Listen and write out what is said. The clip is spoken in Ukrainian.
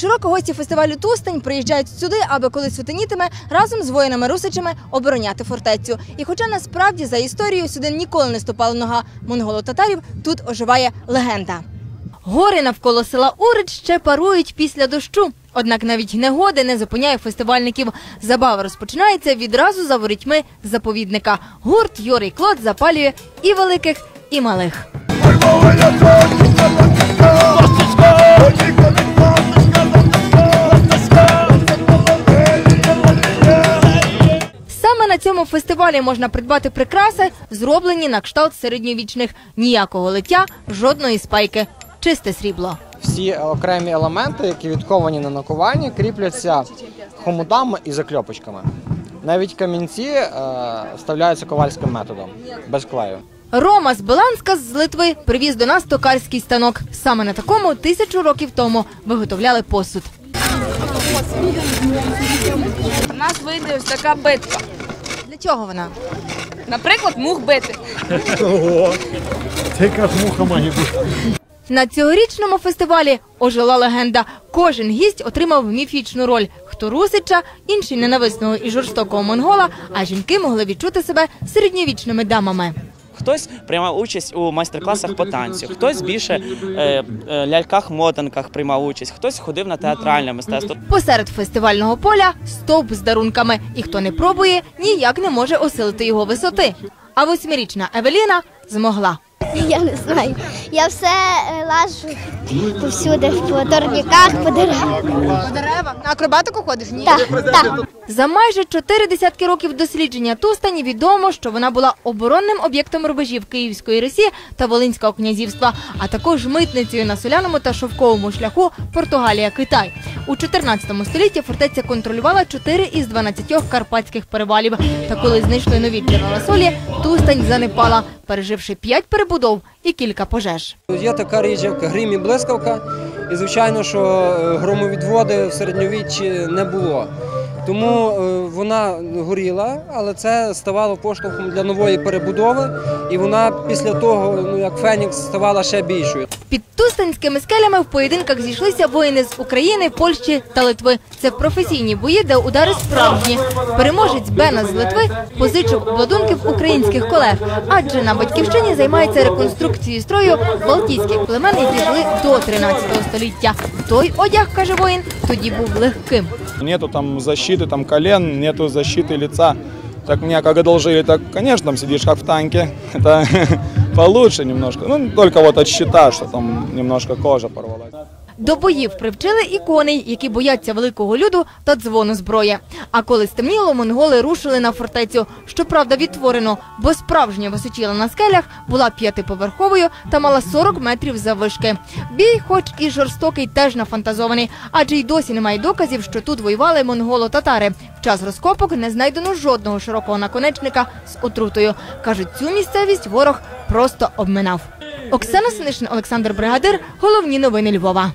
Щороку гості фестивалю Тустань приїжджають сюди, аби коли сутенітиме разом з воїнами русичами обороняти фортецю. І хоча насправді за історією сюди ніколи не ступала нога монголо-татарів, тут оживає легенда. Гори навколо села Урич ще парують після дощу. Однак навіть негоди не зупиняє фестивальників. Забава розпочинається відразу за ворітьми заповідника. Гурт Йорий Клод запалює і великих, і малих. Цьому фестивалі можна придбати прикраси, зроблені на кшталт середньовічних. Ніякого лиття, жодної спайки, чисте срібло. Всі окремі елементи, які відковані на накуванні, кріпляться хомутами і закльопочками. Навіть камінці е, вставляються ковальським методом без клею. Рома з Беланська з Литви привіз до нас токарський станок. Саме на такому тисячу років тому виготовляли посуд. У нас вийде ось така битва. Чого вона? Наприклад, мух бити. Це якраз муха має бути. На цьогорічному фестивалі ожила легенда. Кожен гість отримав міфічну роль. Хто русича, інший ненависного і жорстокого монгола, а жінки могли відчути себе середньовічними дамами. Хтось приймав участь у майстер-класах по танцю, хтось більше е, е, ляльках-мотанках приймав участь, хтось ходив на театральне мистецтво. Посеред фестивального поля стовп з дарунками, і хто не пробує, ніяк не може осилити його висоти. А восьмирічна Евеліна змогла. Я не знаю. Я все е, лажу повсюди, по торніках, по деревах. По деревах на акробатику ходиш? Ні. Так, так. За майже чотири десятки років дослідження Тустані відомо, що вона була оборонним об'єктом рубежів Київської Русі та Волинського князівства, а також митницею на соляному та шовковому шляху Португалія-Китай. У 14 столітті фортеця контролювала 4 із 12 карпатських перевалів. Та коли знайшли нові джерела солі, Тустань занепала, переживши 5 перебудов і кілька пожеж. Є така річ, як грім і блискавка, і звичайно, що е, громовідводи в середньовіччі не було. Тому е, вона горіла, але це ставало поштовхом для нової перебудови, і вона після того, ну як Фенікс, ставала ще більшою. Під тустанськими скелями в поєдинках зійшлися воїни з України, Польщі та Литви. Це професійні бої, де удари справжні. Переможець Бена з Литви позичив обладунків українських колег, адже на батьківщині займається реконструкцією строю балтійських племен, які жили до 13 століття. Той одяг, каже воїн, тоді був легким. Нету там защиты там колен, нету защиты лица. Так мне как одолжили, так, конечно, там сидишь как в танке. Это получше немножко. Ну, только вот от щита, что там немножко кожа порвалась. До боїв привчили і коней, які бояться великого люду та дзвону зброї. А коли стемніло, монголи рушили на фортецю. Щоправда, відтворено, бо справжня височіла на скелях була п'ятиповерховою та мала 40 метрів заввишки. Бій, хоч і жорстокий, теж нафантазований, адже й досі немає доказів, що тут воювали монголо-татари. Час розкопок не знайдено жодного широкого наконечника з отрутою. кажуть, цю місцевість ворог просто обминав. Оксана Синишин, Олександр Бригадир. Головні новини Львова.